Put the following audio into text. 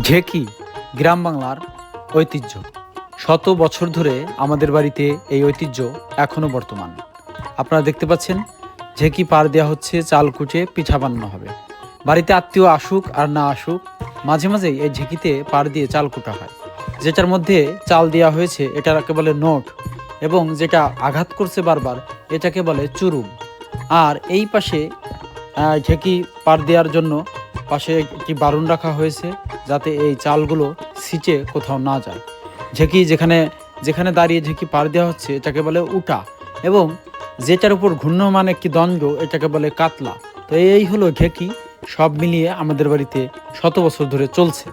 ঢেকি গ্রাম বাংলার ঐতিহ্য। শত বছর ধরে আমাদের বাড়িতে এই ঐতিহ্য এখনও বর্তমান। আপনারা দেখতে পাচ্ছেন ঝেঁকি পার দেওয়া হচ্ছে, চাল কুটে পিঠা বানানো হবে। বাড়িতে আত্মীয় আসুক আর না আসুক, মাঝে মাঝেই এই ঝেঁকিতে পার দিয়ে চাল কুটা হয়। যেটার মধ্যে চাল দেওয়া হয়েছে এটাকে বলে নোট এবং যেটা আঘাত করছে বারবার, এটাকে বলে চুরুম। আর এই পাশে ঝেঁকি পার দেওয়ার জন্য পাশে একটি বারুন রাখা হয়েছে যাতে এই চালগুলো সিচে কোথাও না যায়। ঝেঁকি যেখানে যেখানে দাঁড়িয়ে ঝেঁকি পার দেওয়া হচ্ছে, এটাকে বলে উটা এবং যেটার উপর ঘূর্ণমান একটি দ্বন্দ্ব, এটাকে বলে কাতলা। তো এই হলো ঝেঁকি, সব মিলিয়ে আমাদের বাড়িতে শত বছর ধরে চলছে।